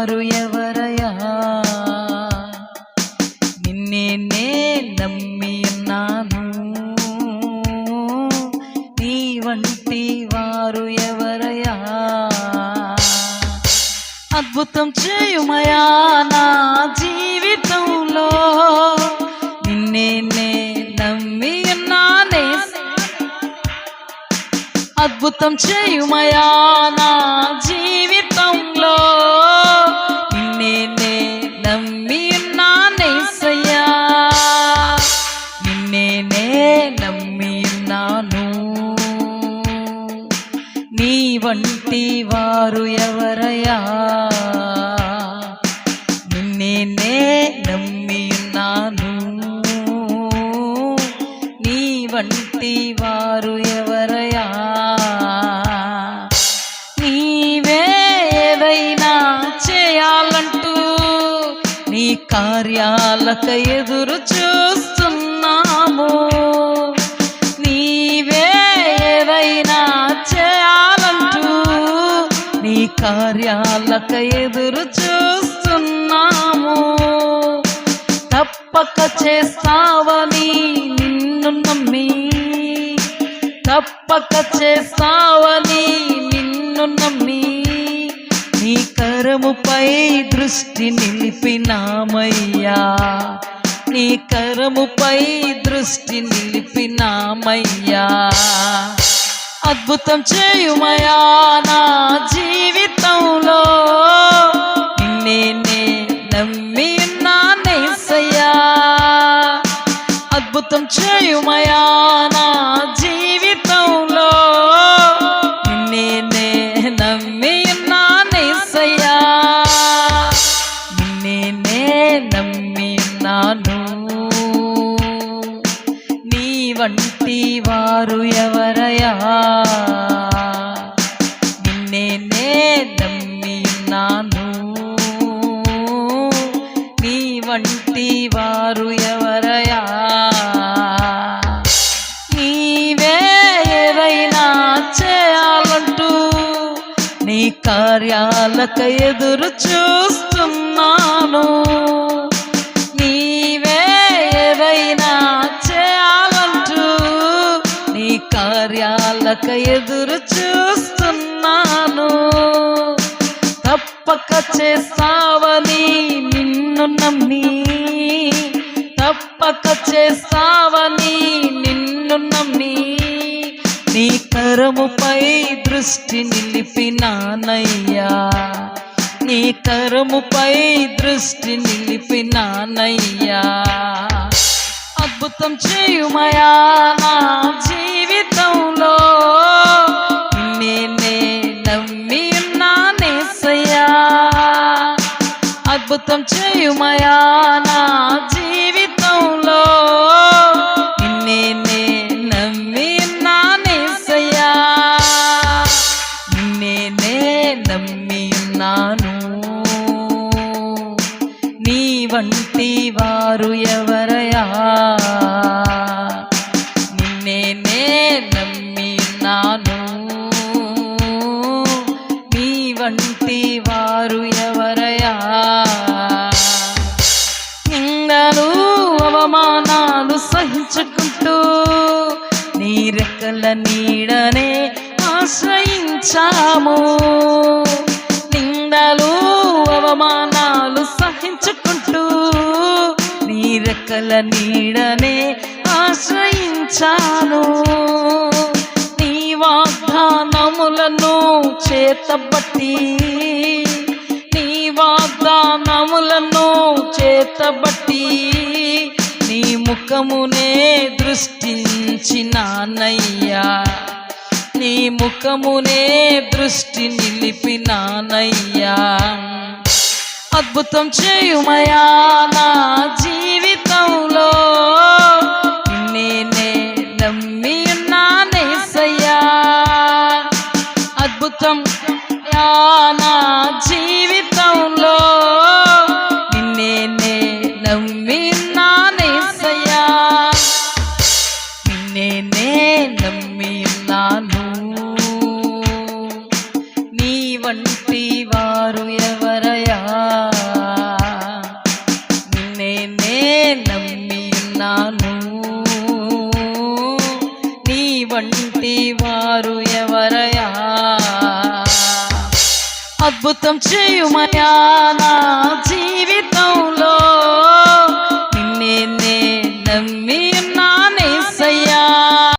వంటి వారు ఎవరయా నిన్నే నే నమ్మి ఉన్నాను. నీ వంటి వారు ఎవరయా అద్భుతం చేయుమయా నా జీవితంలో? నిన్నే నే నమ్మి ఉన్నానే. అద్భుతం చేయుమయా నా జీవితంలో? వంటి వారు ఎవరయ్యా? నిన్నే నే నమ్మి ఉన్నాను నీ వంటి వారు ఎవరయ్యా? నీవే ఏదైనా చేయాలంటూ నీ కార్యాలక ఎదురుచూ కార్యాలక ఎదురు చూస్తున్నాము. తప్పక చేస్తావని నిన్ను నమ్మి. తప్పక చేస్తావని నిన్ను నమ్మి. నీ కరముపై దృష్టి నిలిపినామయ్యా. నీ కరముపై దృష్టి నిలిపినామయ్యా. అద్భుతం చేయుమయా నా జీవితంలో? నిన్నే నే నమ్మి నానేసయ్యా అద్భుతం చేయుమయా నా జీవితంలో? నిన్నే నమ్మి నానేసయ్యా నిన్నే నే నమ్మి నాను నీ వంటి వారు ఎవరు? నిన్నే నే నమ్మి నాను నీ వంటి వారు ఎవరయా నీవే ఏవైనా చేయాలంటూ నీ కార్యాలక ఎదురు చూస్తున్నాను. కార్యాలక ఎదురు చూస్తున్నాను. తప్పక చేస్తావని నిన్ను నమ్మి. తప్పక చేస్తావని నిన్ను నమ్మి. నీ కరముపై దృష్టి నిలిపినానయ్యా. నీ కరముపై దృష్టి నిలిపినానయ్యా. అద్భుతం చేయుమయా నా జీ అద్భుతం చేయుమయా నా నీడనే ఆశ్రయించాము. నిందలు అవమానాలు సహించుకుంటూ నీ రెక్కల నీడనే ఆశ్రయించాను. నీ వాగ్దానములను చేతబట్టి నీ వాగ్దానములను చేతబట్టి ముఖమునే దృష్టించినానయ్యా. నీ ముఖమునే దృష్టి నిలిపినానయ్యా. అద్భుతం చేయుమయా నా జీవితంలో. నేనే నమ్మి ఉన్నానేసయ్యా అద్భుతం యా నా అద్భుతం చేయుమయా నా జీవితంలో?